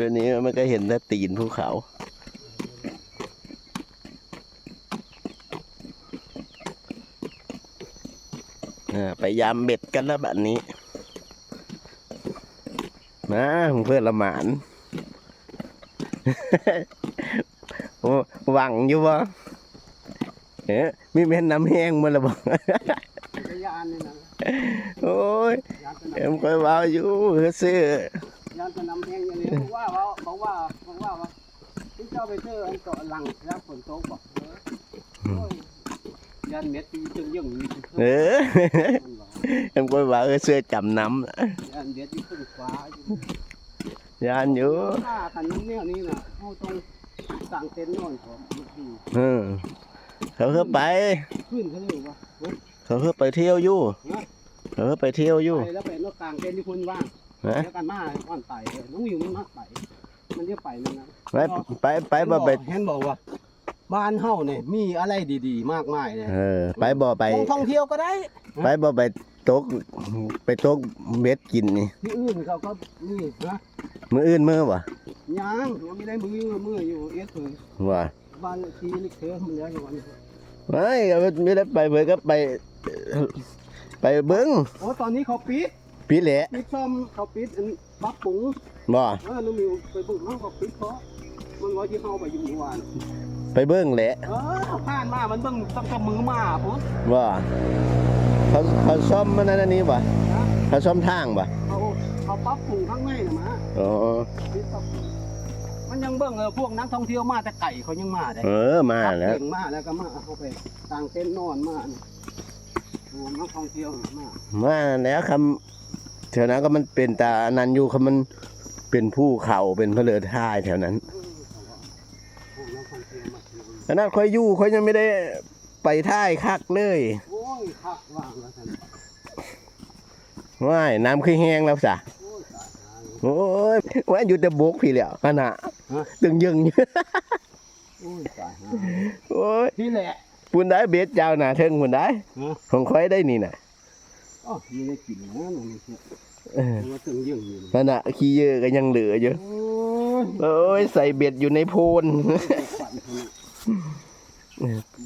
ดี๋ยวนี้มันก็เห็นแต่ตีนภูเขาอ่าไปยามเบ็ดกันแล้วแบบนี้นะเพื่อนละหมาน หวังอยู่บ่เอ๊ะมีแม่นน้ำแห้งมาล้วบ่พยานนี่นะโอ้ยเอ็มคอยว้าอยู่เฮือซื้อยานเป็นน้ำแห้งอย่างนี้ว่าวาบอกว่าบอกว่าว่าที่เจ้า ไปเจออันเกาะหลังแล้วฝนตกบอกเออโอ้ยยานเม็ดที่จึงยังมีเออมันบอกเอ็มคอยเว้าเฮือซื้อจำน้ำยานเม็ดที่ขึ้นฟ้าอยู่ยานอยู่ถ้าคันนี้เนี่ยนี่น่ะเขาต้องสั่งเต็นท์นอนของลูกพี่เออเขาเพื่อไปขึ้นเขาเลยว่าเฮ้ยเขาเพื่อไปเที่ยวอยู่ฮะเขาเพื่อไปเที่ยวอยู่ไปแล้วไปนอกกลางเต็นท์ที่คุณว่างนะแล้วกันมาอ่อนไตเลยน้องวิวมันมากไป มันจะไปมันนะไปไปไปบ่ไปเห็นบอกว่า บ้านเฮาเนี่ยมีอะไรดีๆ มากมายเลยเออ ไปบ่ไปลงท่องเที่ยวก็ได้ ไปบ่ไปตกไปตกเบ็ดกินนี่ที่อื่นเขาก็นี่นะมืออื่นมือวะยังยังไม่ได้มือมืออยู่เอสเพิ่นว่าบ้านทีลิกเธอมันเหลืออยู่วันนี้ไม่ก็ไม่ได้ไปเพื่อก็ไป ไปเบิ้งโอ้ตอนนี้เขาปิดพี่แหละปิดซ่อมเขาปิดอันปรับปรุงบ่เออน้องมิวไปเบิ่งเขาเขาปิดเพราะมันว่าที่เฮาไปอยู่เมื่อวานไปเบิ้งแหละเออผ่านมา มันเบิ่งตั้งแต่มือมาพุ่นว่าเขาเขาซ่อมมันนั่นนี่บ่นะเขาซ่อมทางบ่เขาเขาปรับปรุงข้างในน่ะมาอ๋อปิดปรับปรุงมันยังเบิ่งเออพวกนักท่องเที่ยวมาแต่ไก่เขายังมาได้เออมาแล้วเก่งมากแล้วก็มาเอาไปต่างเต็นท์นอนมานี่โอ้นักท่องเที่ยวมามาแล้วคำแถวนั้นก็มันเป็นตาอนันต์อยู่คำมัน เป็นภูเขาเป็นเพลือท่ายแถวนั้นเออเขาว่าโอ้นักท่องเที่ยวมาเที่ยวขนาดคอยอยู่คอยยังไม่ได้ไปท่ายคักเลยโอ้ยคักว่างแล้วท่านว่ายน้ำคือแห้งแล้วจ้ะโอ้ยตายหาเลยโอ้ยว่าอยู่แต่บกพี่แล้วขนาดฮะตึงยึงโอ้ยตายหาโอ้ยที่แหละปุ่นได้เบ็ดเจ้าหน่ะเทิงปุ่นได้ฮะของคอยได้นี่น่ะอ๋อมีได้กินนะมันนี่คือเออ ว่าตึงยิ่งอยู่นี่ขนาดขี้เยอะก็ยังเหลืออยู่โอ้ยโอ้ยใส่เบ็ดอยู่ในโพนฝันคนนี้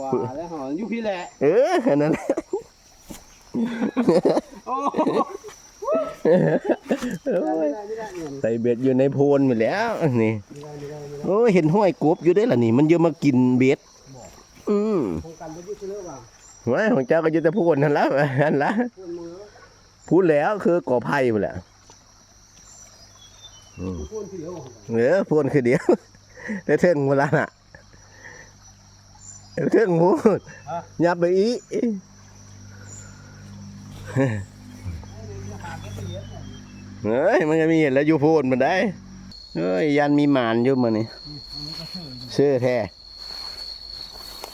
บ้าแล้วหออยู่พี่แหละ เออขนาดนั้นโอ้ไม่ได้ไม่ได้ไม่ได้ใส่เบ็ดอยู่ในโพนหมดแล้วนี่ไม่ได้ไม่ได้ไม่ได้โอ้ยเห็นห้อยกบอยู่ได้อล่ะนี่ มันเยอะมากินเบ็ดอืมโครงการไปยุ่งเรื่องว่าไว้ของเจ้าก็อยู่แต่โพนนั่นละนั่นละ พูดมือพูดแล้วคือกอไผ่หมดแหละอืมพูดที่เดียวเออโพนคือเดียวแต่เทิงหมดละน่ะเทิงพูดยับไปอีเฮ้ยมันก็มีเห็นแล้วอยู่โพนมันได้เฮ้ยยันมีหมานอยู่มันนี่อันนี้ก็ชื่อเชื่อแท้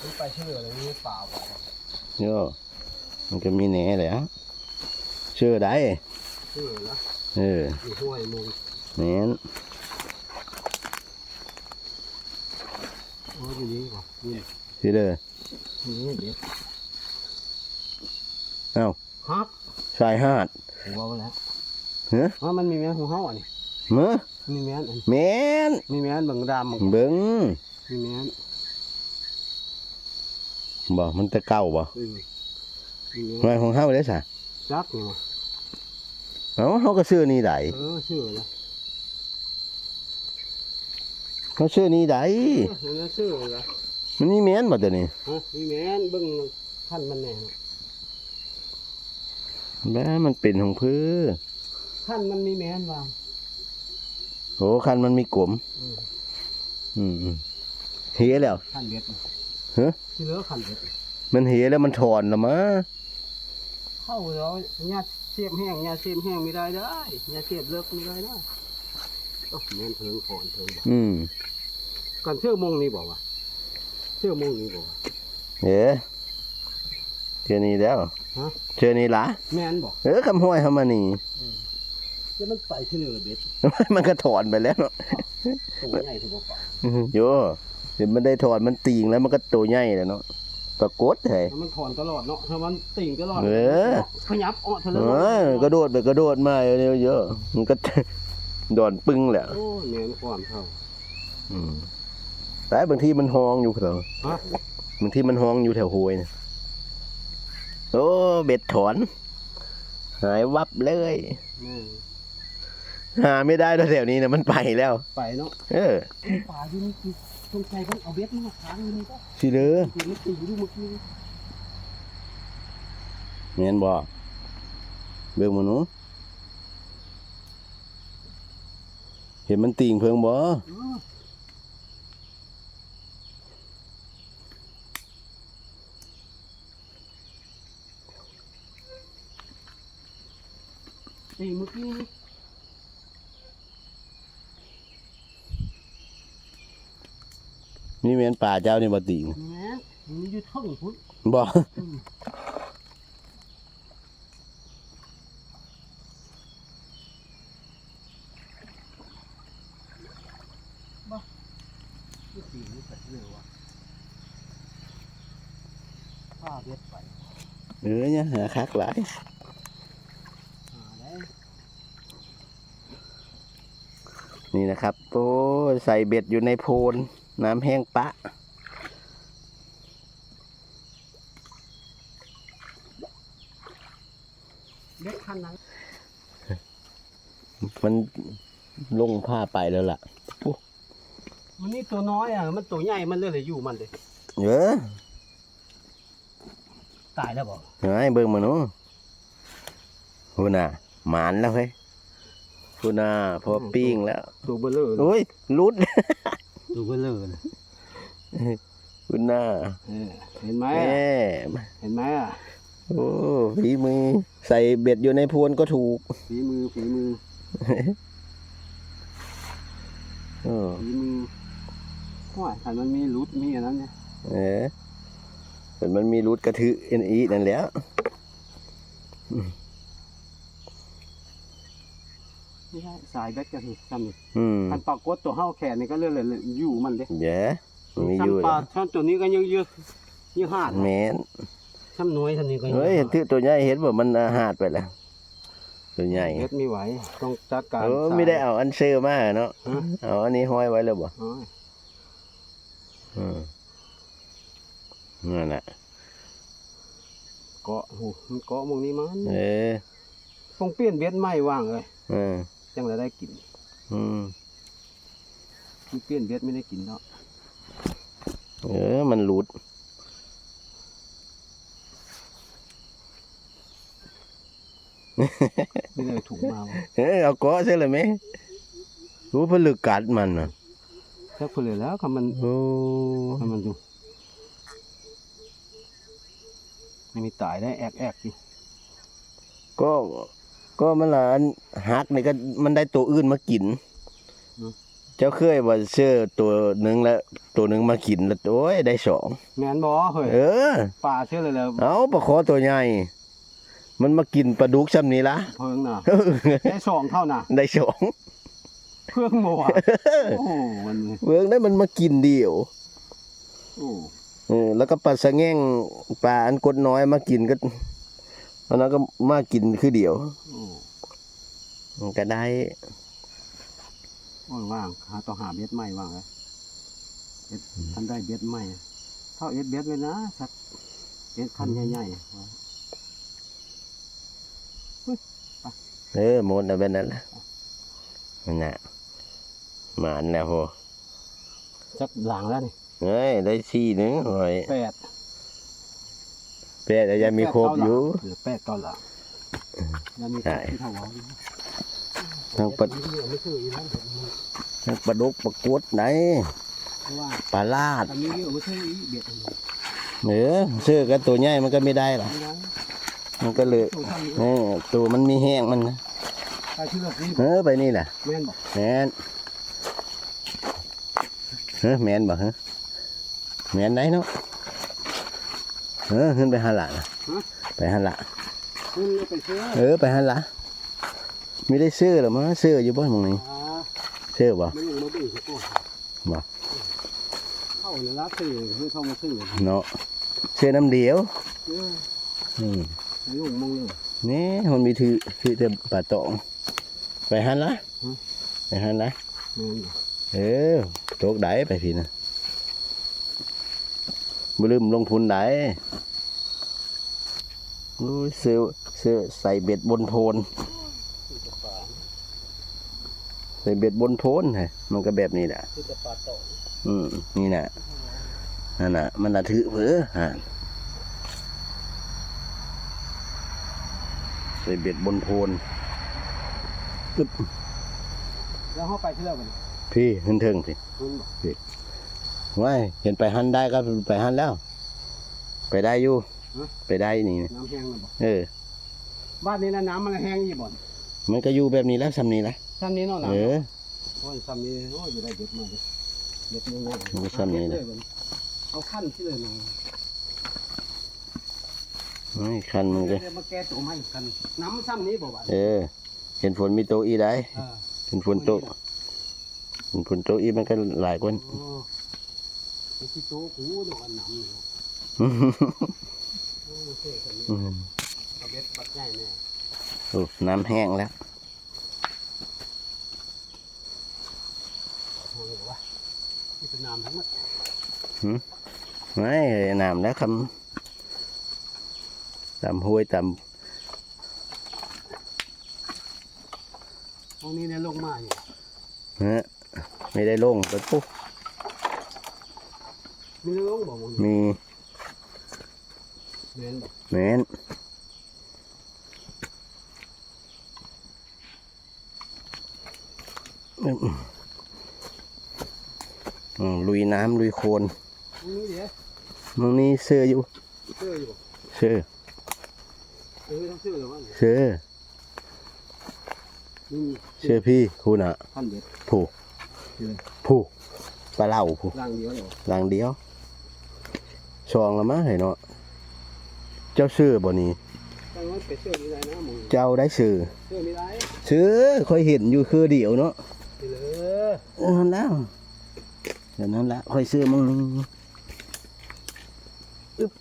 นี่ไปชื่ออะไรนี่เปล่าเปล่าโย่มันก็มีแหน่แหละเชื่อได้ชื่อนะเอออยู่ห้วยมุงแม่นโอ้ยอยู่นี่ก่อนนี่สิเด้อนี่เด็ดเอ้าฮักสายหาดหัวแล้วฮะอ๋อมันมีแมนของเฮาอะนี่เมื่อมีแมนอันแม่นมีแมนเบิ่งดำเบิ่งมีแมนบ่ มันแต่เก่าบ่อืมมีแมไว้นของเฮาได้ซะจักนี่ว่ะ เอ้าเฮาก็ซื้อนี่ได้เออชื่อนะเฮาซื้อนี่ได้เออนั่นชื่อนะมันมีแม่นบ่ตัวนี้ฮะมีแมนเบิ่งท่านมันแน่นะแม่มันเป็นของเพื่อท่านมันมีแมนว่างโหคันมันมีกลมอืมอืมอืมเหียแล้วท่านเด็ดฮะที่เหลือท่านเด็ดมันเหียแล้วมันถอนแล้วมาเข้าแล้วญาติเสียบแห้งญาติเสียบแห้งไม่ได้ได้ญาติเสียบเลิกไม่ได้ได้โอ้แมนเถิงก่อนเถิงบอกอืมก่อนเชื่อมงนี่บอกว่าเชื่อมงนี่บอกว่า เอ๋เจอนี่แล้วฮะเจอนี่ละแมนบอกเออคำห้อยเข้ามานี่ แล้วมันไปที่เหนือเบ็ดมันก็ถอนไปแล้วเนาะตัวใหญ่ที่บอกว่าอื้อหือโยเดี๋ยวมันได้ถอนมันตีงแล้วมันก็ตัวใหญ่แล้วเนาะ ปรากฏเฮ้ยแล้วมันถอนตลอดเนาะถ้ามันติ่งตลอดเออขยับออกทะเลเออกระโดดไปกระโดดมาเร็วๆเยอะมันก็ดอนปึ้งแหละโอ้แม่นความเท่าอืมแต่บางทีมันห้องอยู่แถวฮะบางทีมันห้องอยู่แถวห้วยนะโอ้เบ็ดถอน หายวับเลยแม่นหาไม่ได้แล้วแถวนี้นะมันไปแล้ว ไปเนาะเออป่าอยู่นี่คือ สงสัยเพิ่นเอาเบ็ดมาค้างอยู่นี่ก็สิเด้อคือมันตีอยู่เมื่อกี้นี่แม่นบ่เบิ่งหมื้หนูเห็นมันติ่งเพิงบ่เออตีเมื่อกี้ นี่นี่แม่นป่าเจ้านี่บ่ติ่งแม่นมันอยู่เท่งพุ่นบ่อืมที่ตีนี่ไปเร็วอะผ้าเบ็ดไปเออเนี่ยหาคักหลายหาได้นี่นะครับโอ้ยใส่เบ็ดอยู่ในโพน น้ำแห้งปะเบ็ดคันนั้นมันลงผ้าไปแล้วล่ะมันนี่ตัวน้อยอะ มันตัวใหญ่ มันเลยเลยอยู่มันเลย เออตายแล้วบอกเฮ้ยเบิ่งมาหนูพูน่ะหมานแล้วเฮ้ยพูน่ะพอปิ้งแล้ว ตัวเบลเลอร์โอ้ยรุด ตัวเบลเลอร์เลยพูน่ะเออเห็นไหมแหอะมเห็นไหมอะโอ้ฝีมือ ใส่เบ็ดอยู่ในโพนก็ถูกฝีมือฝีมือเออฝีมือว่าถ้ามันมีรุดมีอันนั้นเนี่ยเออเหมือนมันมีรุดกระทือเอ็นอีนั่นแหล้ว ไม่ใช่สายแบตกันนี่จำนี่อืมอันปลากดตัวเฮาแขนนี่ก็เรื่อยเลยอยู่มันเด้เดี๋ยวมันมีอยู่ซ้ำปลาแล้วช่อนตัวนี้ก็ยังเยอะยี่ห้าดแมนซ้ำน้อยซ้ำนี้ก็ยังเฮ้ยเห็นที่ตัวใหญ่เห็นว่ามันอาหาดไปแล้วตัวใหญ่เฮ็ดไม่ไหวต้องจัดการเออสายไม่ได้เอาอันเซอร์มาเนาะฮะเอาอันนี้ห้อยไว้แล้วบ่อ๋ออืมนั่นแหละเกาะโหมันเกาะหมองนี้มันเออต้องเปลี่ยนเบ็ดใหม่ว่างเลย เออ จังเลยได้กินอืมมันเปลี่ยนเบ็ดไม่ได้กินเนาะเออ มันหลุดไม่ได้ถุงมาวะเออเอาเกาะใช่เลยไหมรู้ผลึกกัดมันน่ะแค่คนเลยแล้วคำมันโอ้คำมันดูไม่มีตายได้แอกแอกดิก็ ก็มันละอันหักนี่ก็มันได้ตัวอื่นมากินเจ้าเคยว่าเชื่อตัวหนึ่งแล้วตัวหนึ่งมากินแล้วโอ้ยได้สองแมนบอเฮ้ยเออ ป่าเชื่อเลยแล้วเอาปลาคอตัวใหญ่ มันมากินปลาดุกซ้ำนี้ละ เพิงน่ะ ได้สองเท่าน่ะได้สองเพื่องโมอะโอ้โหมันเมืองได้มันมากินเดียวโอ้เออแล้วก็ปลาสะแง่งปลาอันกดน้อยมากินก็ อันนั้นก็มากินคือเดียวโอ้มันก็ได้โอ้ยว่างหาต้องหาเบ็ดใหม่ว่างเลยเบ็ดทันได้เบ็ดใหม่เท่าเอ็ดเบ็ดไว้นะสักเอ็ดคันใหญ่ๆเออหมดแล้วเป็นนั้นละนั่นน่ะหมานแล้วโหจักหลังแล้วนี่เฮ้ยได้สี่หนึ่งโอ้ยแปด เป็ดยังมีครบอยู่เหลือแปดเก้าหลังยังมีครใช่บที่เท่าเราอยู่ทั้งปลาเดี๋ยวไม่ซื้ออีกแล้วเดี๋ยวมันทั้งปลาดุกปลากดไหนเพราะว่าปลาลาดตอนนี้เยอะไม่ซื้ออีกเบ็ดอันนี้เออเสื้อกันตัวใหญ่มันก็ไม่ได้หรอกไม่ได้มันก็เลยตัวเท่านี้เออตัวมันมีแห้งมันนะถ้าชื่อแบบนี้เออไปนี่แหละแม่นบอกแมนเฮ้ยแมนบ่ฮะแมนได้เนาะ เออขึ้นไปหันหละนะไปหันหละคุณเลยไปซื้อเออไปหันหละไม่ได้ซื้อหรอมั้งซื้ออยู่บ้านมึงนี่อ่าซื้อบ่ไม่ลงมาดูสิโอ้บ่เข้าเลยละซื้อเพื่อเข้ามาซื้อเนาะซื้อน้ำเดียวเอออืมไม่ลงมองเลยนี่มันมีถือถือแต่ปลาตองไปหันละอืมไปหันนะแม่นเออโตกได้ไปพี่นะ บ่ลืมลงทุนได้โอ้ยซื้อซื้อใส่เบ็ดบนโพนคือจะปลาใส่เบ็ดบนโพนฮะมันก็แบบนี้แหละคือจะปลาโตอืมนี่น่ะนั่นน่ะ มันน่ะถือเผือฮะใส่เบ็ดบนโพนปึ๊บแล้วเฮาไปเที่ยวกันพี่ขึ้นเทิงพี่ คุณบอกว้ายเห็นไปหันได้ก็ไปหันแล้ว ไปได้อยู่ ไปได้นี่น้ำแห้งนะบอกเออ บ้านนี้นะน้ำมันแห้งยี่บ่อนมันก็อยู่แบบนี้แล้วซ้ำนี้ละซ้ำนี้เนาะเอน้ำอโอ้ยซ้ำนี้โอ้ยอยู่ได้เด็ดมาเลยเด็ดง่ายๆมันก็ซ้ำนี้นะเด็ดเลยบัดเอาขั้นที่เลยนะไม่คันมึงเลยเดี๋ยวมาแก้ตัวใหม่กันน้ำซ้ำนี้บ่บ่เออ เห็นฝนมีโตอีได้อ่าเห็นฝนโตเห็นฝนโตอีมันก็หลายคนโอ้ไอ้ ที่โตกูเนาะอันน้ำนี่เนาะโอ้เท่คนนี้อืมเอาเบ็ดปัดใหญ่แน่โอ้น้ำแห้งแล้วเอาทางเหลือวะนี่เป็นน้ำทั้งหมดไม่น้ำแล้วคำตำห้วยตตรงนี้เนี่ยลงมาอยู่ำฮะไม่ได้ลงไปปุ๊บ มีลงบ่มึงมีเน้นบ่แม้นอืมอืมลุยน้ำลุยโคลนตรงนี้เดี๋ยวมึงนี่เสื้ออยู่ เสื้ออยู่บ่เสื้อเออต้องเสื้อหรือวะเนี่ยเสื้อนี่เสื้อพี่คุณอะขั้นเด็ดผู้เสื้อผู้ปลาเหล่าผู้ร่างเดียวเหรอหลังเดียว ชองละมั้งเห็นเนาะเจ้าซื้อบ่นี่ตั้งไว้เป็นเสื้อมีไรนะมึงเจ้าได้ซื้อเสื้อมีไรซื้อค่อยเห็นอยู่คือเดียวเนาะไปเลยเออนั่นแล้วเดี๋ยวนั้นละค่อยซื้อมึงอึ๊บ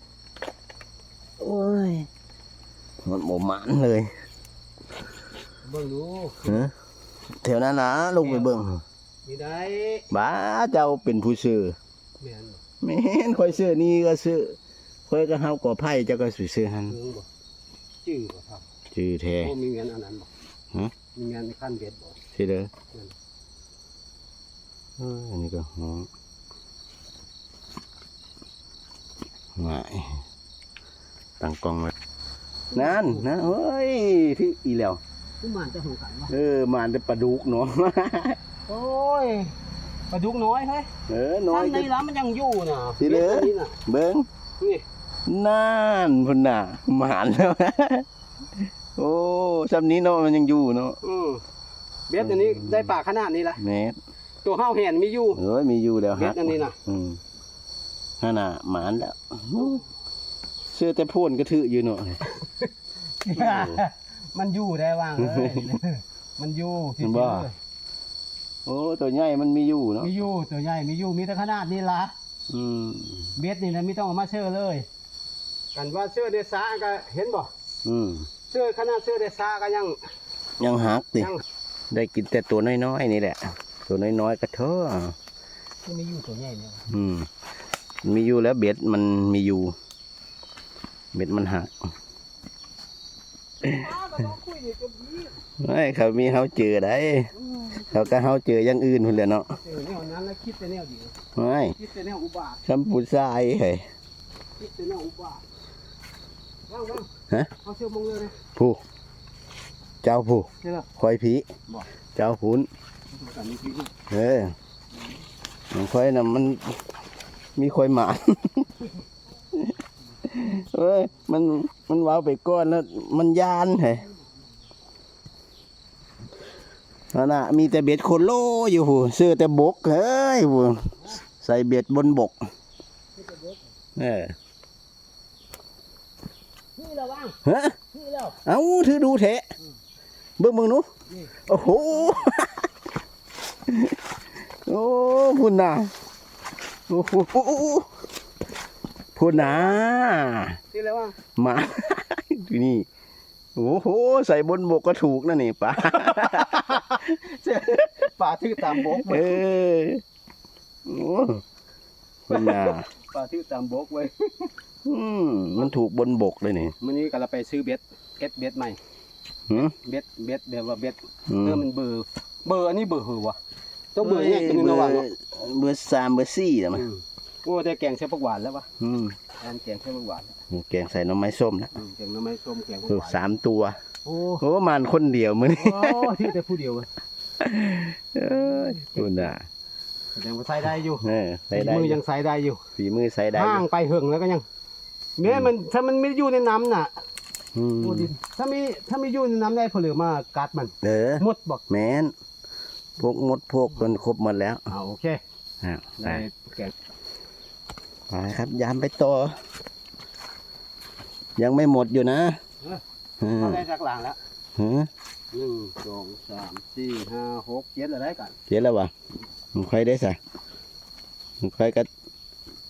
โอ้ยมันโมหมันเลยเบิ่งดูฮะแถวนั้นนะลงไปเบิ่งมีได้บ้าเจ้าเป็นผู้ซื้อแม่นบ่ แม่นค่อยซื้อนี่ก็ซื้อค่อยก็เฮาก่อไผ่เจ้าก็สิซื้อหันเบิ่งบ่จื้อบ่ครับจื้อแท้โอ้มีเงินอันนั้นบ่ฮะ มีเงินขั้นเบ็ดบ่สิเด้อนั่นเอออันนี้ก็หอมหายตั้งกล้องไว้นั่นนะเฮ้ยที่อีแล้ว ผู้มันจะหูกันวะเออมาแต่ปลาดุกเนาะ โอ้ย ปลาดุกน้อยเฮ้ยเออน้อยซ้ำในจะร้านมันยังอยู่น่ะสิเหลือบ็ดอันนี้น่ะเบิ้งนี่นั่นพุ่นน่ะหมานแล้วโอ้ซ้ำนี้เนาะมันยังอยู่เนาะอือเบ็ดอันนี้ได้ปลาขนาดนี้ละแม่นตัวเฮาเห็นมีอยู่ เอ้ยมีอยู่แล้วเบ็ฮะดอันนี้น่ะ อืมนั่นน่ะหมานแล้วเสื้อแต่พ่นกระถืออยู่เนาะ มันอยู่ได้ว่างเลยมันอยู่ที่มันซื้บ่อ โอ้ตัวใหญ่มันมีอยู่เนาะมีอยู่ตัวใหญ่มีอยู่มีแต่ขนาดนี้ละอืมเบ็ดนี่นะไม่ต้องเอามาเชื่อเลย กันว่าเชื่อเดซ่าก็เห็นบ่อืมเชื่อขนาดเชื่อเดซ่าก็ยัง ยังหักติยัง ได้กินแต่ตัวน้อยๆนี่แหละ ตัวน้อยๆก็เถอะที่มีอยู่ตัวใหญ่เนี่ยอืมมีอยู่แล้วเบ็ดมันมีอยู่ เบ็ดมันหักป้าก็ต้องคุยอยู่จนนี้ไม่เขามีเฮาเจอได้ เขาก็เฮาเจออย่างอื่นพุ่นแหละเนาะเออแนวนั้นแล้วคิดแต่แนวเดียวไม่คิดแต่แนวอุบาทคำพูดทรายเฮ้ยคิดแต่แนวอุบาทว่างว่างฮะเอาเชือกมงเลยนะผู้เจ้าผู้ใช่หรอคอยผีบอกเจ้าพุนกันนี้พี่เออมันคอยน่ะมันมีคอยหมาเอ้ยมันมันว้าวไปก้อนแล้วมันยานเฮ้ย นั่นน่ะมีแต่เบ็ดโคโลอยู่หูซื้อแต่บกเฮ้ยหูใส่เบ็ดบนบกเออนี่แล้วว่างฮะนี่แล้วเอาถือดูเถะเบิ่งมึงหนูนี่โอ้โหโอ้พุ่นน่ะโอ้โหพุ่นน่ะนี่แล้วว่างหมาที่นี่ โอ้โหใส่บนบกก็ถูกนะนี่ปลาปลาทื่อตามบกเออโอ้คุณน่ะปลาทื่อตามบกไว้อืมมันถูกบนบกเลยนี่มื้อนี้ก็เราไปซื้อเบ็ดเก็ตเบ็ดใหม่หืมเบ็ดเบ็ดเดี๋ยวว่าเบ็ดอืเออมันเบอร์ เบอร์อันนี้เบอร์เหอวะต้องเบอร์แยกเป็นระหว่างเนาะเบอร์สามเบอร์สี่นะมั้ยอืมโอ้แต่แกงใส่ผักหวานแล้ววะอืมแอนแกงใส่ผักหวานแล้วแกงใส่หน้ำไม้ส้มนะอืมแกงหน้ำไม้ส้มแกงผักโอ้หวานสามตัวโอ้โอ้มันคนเดียวมื้อนี้โอ้ที่แต่ผู้เดียวเว้ยเอ้ยคุณน่ะแสดงว่าใส่ได้อยู่เออใส่ฝีได้มือยังใส่ได้อยู่ฝีมือใส่ได้ห่างไปเหิงแล้วก็ยังแม้มันถ้ามันไม่อยู่ในน้ำน่ะอืมโอ้ดินถ้ามีถ้ามีอยู่ในน้ำได้ผลือมากัดมันเออหมดบอกแมนพวกมดพวกมันครบหมดแล้ว เอาโอเคอ้าวไปได้แกง ไปครับ ยามไปต่อ ยังไม่หมดอยู่นะเออเขาได้จากหลังแล้วฮะหนึ่งสองสามสี่ห้าหกเจ็ดอะไรกันเจ็ดแล้ววะมันค่อยได้สะมันค่อยก็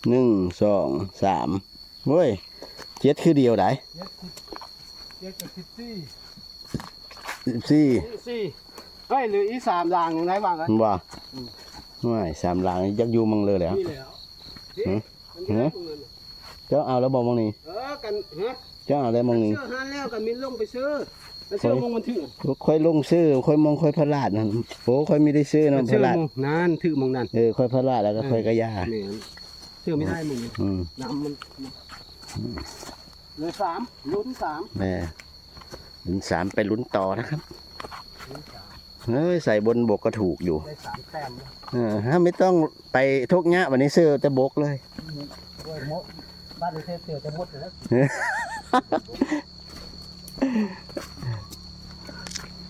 หนึ่งสองสามเว้ยเจ็ดคือเดียวได้เจ็ดกับสิบสี่สิบสี่สี่เฮ้ยหรืออีสามหลังอย่างไรบ้างกันมันว่าอืมไม่สามหลังยักอยูมังเลยแล้ว นี่แล้วหือมันจะได้ตรงนั้นน่ะเจ้าเอาแล้วบอกมังนี่เออกันฮะเจ้าเอาแล้วมังนี่เสื้อหันแล้วกันมินลงไปซื้อแล้วเสื้อเฮ้ยมงมันถือค่อยลงซื้อค่อยมองค่อยพลาดนะโอ้ค่อยไม่ได้ซื้อนะพเสื้อลาดมงนั่นถือมงนั่นเออค่อยพลาดแล้วก็ค่อยกระยาแหม่เสื้อไม่ได้มึงอืมน้ำมันเหลือสามลุ้นสามแม่ลุ้นสามไปลุ้นต่อนะครับลุ้นสาม เฮ้ยใส่บนบกก็ถูกอยู่ได้สามแต้มแล้วเออถ้าไม่ต้องไปทุกเนี้ยวันนี้ซื้อแต่บกเลย ด้วยมดบ้านในเทพเตือจะมดอยู่แล้ว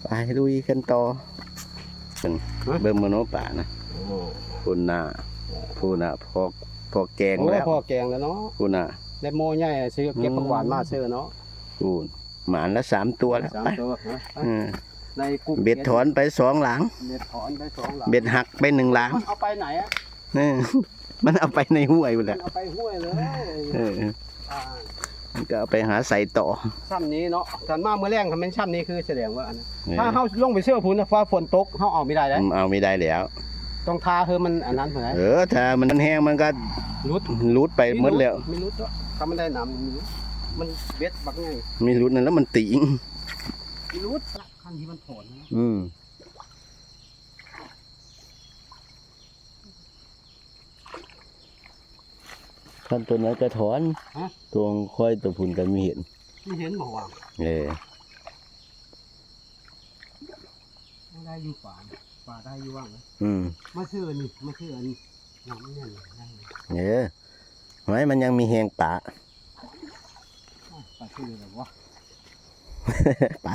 ไปลุยกันต่อเป็นเบิ่มมโนป่านะคุณน่ะคุณน่ะพอพอแกงโอ้แล้วพ่อแกงแล้วเนาะคุณน่ะได้โมใหญ่ซื้อเก็บผักหวานมาซื้อเนาะคุณหมานละสามตัวแล้วสามไปตัวฮะไปเออ ในกลุ่มเบ็ดถอนไปสองหลัง เบ็ดถอนได้สองหลังเบ็ดหักไปหนึ่งหลังมันเอาไปไหนอะเออมันเอาไปในห้วยหมดมัแล้นวเอาไปห้วยเลยเอออ่ามันก็เอาไปหาใส่ต่อช่ำนี้เนาะถันมาเมื่อแรงคำเป็นช่ำนี้คือแสดงว่าอันนั้นเออถ้าเขาลงไปเสื้อพุ่นนะฟ้าฝนตกเขาเอาไม่ได้แล้วเอาไม่ได้แล้วต้องทาเธอมันอันนั้นเหมือนไงเออถ้ามันแห้งมันก็รุดรูดไปหมดแล้วไม่รุดก็ถ้ามันได้น้ำมันมีรุดมันเบ็ดบักไงมีรูดนั่นแล้วมันติงมีรุด ขั้นที่มันถอนนะอืมขั้นตัวนั้นจะถอนฮะตัวค่อยตัวพุ่นกันมีเห็นไม่เห็นบอกว่าเออไม่ได้อยู่ป่านะป่าได้อยู่ว่างนะอืมมาซื้ออันนี่มาซื้ออันนี้น้ำเนี่ยได้เลยเออไว้มันยังมีแหงป่าอ้าวป่าซื้ออะไรวะไป